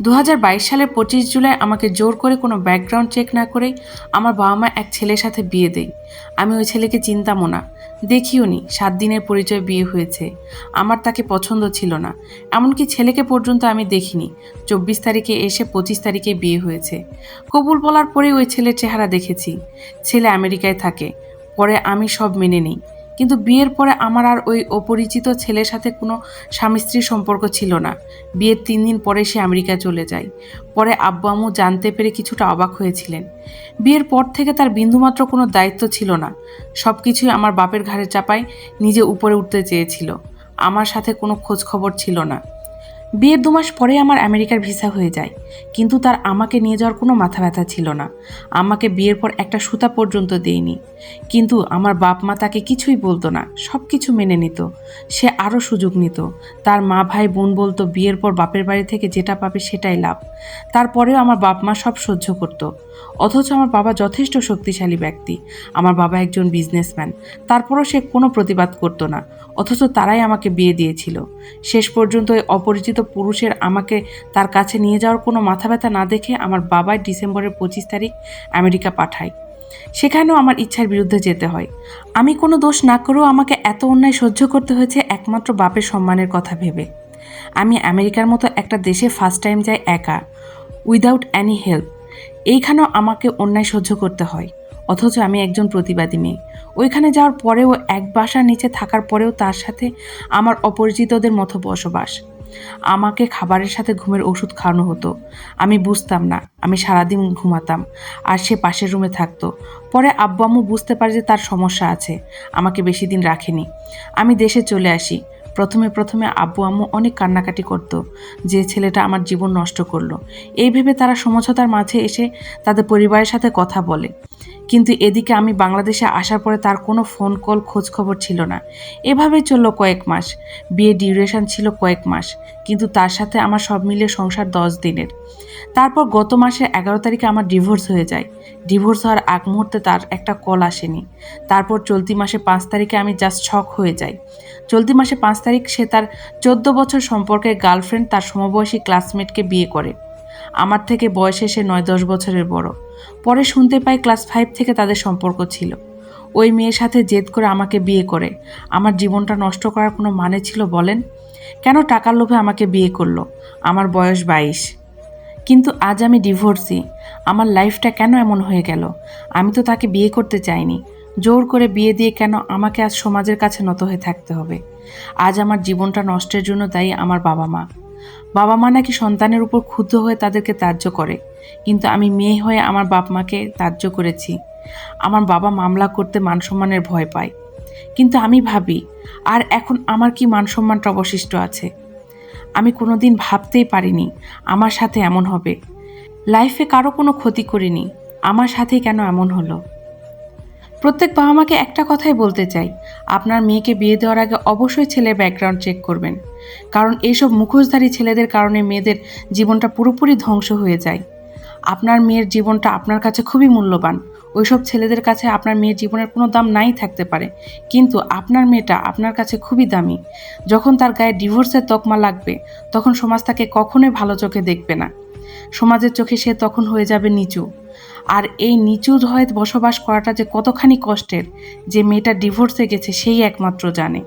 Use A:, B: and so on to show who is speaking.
A: দু হাজার বাইশ সালের পঁচিশ জুলাই আমাকে জোর করে কোনো ব্যাকগ্রাউন্ড চেক না করেই আমার বাবা মা এক ছেলের সাথে বিয়ে দেয়। আমি ওই ছেলেকে চিন্তামও না। দেখিও নি, সাত দিনের পরিচয় বিয়ে হয়েছে। আমার তাকে পছন্দ ছিল না। এমনকি ছেলেকে পর্যন্ত আমি দেখিনি। চব্বিশ তারিখে এসে পঁচিশ তারিখে বিয়ে হয়েছে। কবুল বলার পরে ওই ছেলের চেহারা দেখেছি। ছেলে আমেরিকায় থাকে। পরে আমি সব মেনে নিই। কিন্তু বিয়ের পরে আমার আর ওই অপরিচিত ছেলের সাথে কোনো স্বামী স্ত্রীর সম্পর্ক ছিল না। বিয়ের তিন দিন পরে সে আমেরিকা চলে যায়। পরে আব্বু আম্মু জানতে পেরে কিছুটা অবাক হয়েছিলেন। বিয়ের পর থেকে তার বিন্দুমাত্র কোনো দায়িত্ব ছিল না। সব কিছুই আমার বাপের ঘাড়ে চাপায় নিজে উপরে উঠতে চেয়েছিল। আমার সাথে কোনো খোঁজ খবর ছিল না। বিয়ের দু মাস পরে আমার আমেরিকার ভিসা হয়ে যায়। কিন্তু তার আমাকে নিয়ে যাওয়ার কোনো মাথা ব্যথা ছিল না। আমাকে বিয়ের পর একটা সুতা পর্যন্ত দেয়নি। কিন্তু আমার বাপ মা তাকে কিছুই বলতো না সব কিছু মেনে নিত। সে আরও সুযোগ নিত। তার মা, ভাই, বোন বলতো, বিয়ের পর বাপের বাড়ি থেকে যেটা পাবে সেটাই লাভ। তারপরেও আমার বাপ মা সব সহ্য করত। অথচ আমার বাবা যথেষ্ট শক্তিশালী ব্যক্তি। আমার বাবা একজন বিজনেসম্যান। তারপরও সে কোনো প্রতিবাদ করতো না। অথচ তারাই আমাকে বিয়ে দিয়েছিল। শেষ পর্যন্ত ওই অপরিচিত পুরুষের আমাকে তার কাছে নিয়ে যাওয়ার কোনো মাথা ব্যথা না দেখে আমার বাবাই ডিসেম্বরের পঁচিশ তারিখ আমেরিকা পাঠায়। সেখানেও আমার ইচ্ছার বিরুদ্ধে যেতে হয়। আমি কোনো দোষ না করেও আমাকে এত অন্যায় সহ্য করতে হয়েছে একমাত্র বাপের সম্মানের কথা ভেবে। আমি আমেরিকার মতো একটা দেশে ফার্স্ট টাইম যাই একা উইদাউট অ্যানি হেল্প এইখানেও আমাকে অন্যায় সহ্য করতে হয়, অথচ আমি একজন প্রতিবাদী মেয়ে। ওইখানে যাওয়ার পরেও এক বাসার নিচে থাকার পরেও তার সাথে আমার অপরিচিতদের মতো বসবাস। আমাকে খাবারের সাথে ঘুমের ওষুধ খাওয়ানো হতো। আমি বুঝতাম না, আমি সারাদিন ঘুমাতাম, আর সে পাশের রুমে থাকতো। পরে আব্বু আম্মু বুঝতে পারে যে তার সমস্যা আছে, আমাকে বেশি দিন রাখেনি। আমি দেশে চলে আসি। প্রথমে প্রথমে আব্বু আম্মু অনেক কান্নাকাটি করত যে ছেলেটা আমার জীবন নষ্ট করল। এই ভেবে তারা সমঝোতার মাঝে এসে তাদের পরিবারের সাথে কথা বলে। কিন্তু এদিকে আমি বাংলাদেশে আসার পরে তার কোনো ফোন কল খোঁজ খবর ছিল না। এভাবেই চলল কয়েক মাস। বিয়ে ডিউরেশন ছিল কয়েক মাস, কিন্তু তার সাথে আমার সব মিলিয়ে সংসার দশ দিনের। তারপর গত মাসের এগারো তারিখে আমার ডিভোর্স হয়ে যায়। ডিভোর্স হওয়ার আগ মুহূর্তে তার একটা কল আসেনি। তারপর চলতি মাসে পাঁচ তারিখে আমি জাস্ট ছক হয়ে যাই। চলতি মাসে পাঁচ তারিখ সে তার চোদ্দ বছর সম্পর্কের গার্লফ্রেন্ড তার সমবয়সী ক্লাসমেটকে বিয়ে করে। আমার থেকে বয়সে সে নয় দশ বছরের বড়। পরে শুনতে পাই ক্লাস ফাইভ থেকে তাদের সম্পর্ক ছিল। ওই মেয়ের সাথে জেদ করে আমাকে বিয়ে করে। আমার জীবনটা নষ্ট করার কোনো মানে ছিল বলেন? কেন টাকার লোভে আমাকে বিয়ে করল? আমার বয়স বাইশ। কিন্তু আজ আমি ডিভোর্সি। আমার লাইফটা কেন এমন হয়ে গেল? আমি তো তাকে বিয়ে করতে চাইনি। জোর করে বিয়ে দিয়ে কেন আমাকে আজ সমাজের কাছে নত হয়ে থাকতে হবে? আজ আমার জীবনটা নষ্টের জন্য দায়ী আমার বাবা মা। বাবা মা নাকি সন্তানের উপর ক্ষুব্ধ হয়ে তাদেরকে ত্যায্য করে, কিন্তু আমি মেয়ে হয়ে আমার বাপ মাকে ত্যায্য করেছি। আমার বাবা মামলা করতে মান সম্মানের ভয় পায়। কিন্তু আমি ভাবি, আর এখন আমার কি মান সম্মানটা অবশিষ্ট আছে? আমি কোনোদিন ভাবতেই পারিনি আমার সাথে এমন হবে। লাইফে কারও কোনো ক্ষতি করিনি, আমার সাথেই কেন এমন হলো? প্রত্যেক বাবা মাকে একটা কথাই বলতে চাই, আপনার মেয়েকে বিয়ে দেওয়ার আগে অবশ্যই ছেলের ব্যাকগ্রাউন্ড চেক করবেন। কারণ এইসব মুখোশধারী ছেলেদের কারণে মেয়েদের জীবনটা পুরোপুরি ধ্বংস হয়ে যায়। আপনার মেয়ের জীবনটা আপনার কাছে খুবই মূল্যবান। ওইসব ছেলেদের কাছে আপনার মেয়ের জীবনের কোনো দাম নাই থাকতে পারে। কিন্তু আপনার মেয়েটা আপনার কাছে খুবই দামি। যখন তার গায়ে ডিভোর্সের তকমা লাগবে, তখন সমাজ তাকে কখনোই ভালো চোখে দেখবে না। সমাজের চোখে সে তখন হয়ে যাবে নিচু। আর এই নিচু হয়ে বসবাস করাটা যে কতখানি কষ্টের, যে মেয়েটা ডিভোর্সে গেছে, সেই একমাত্র জানে।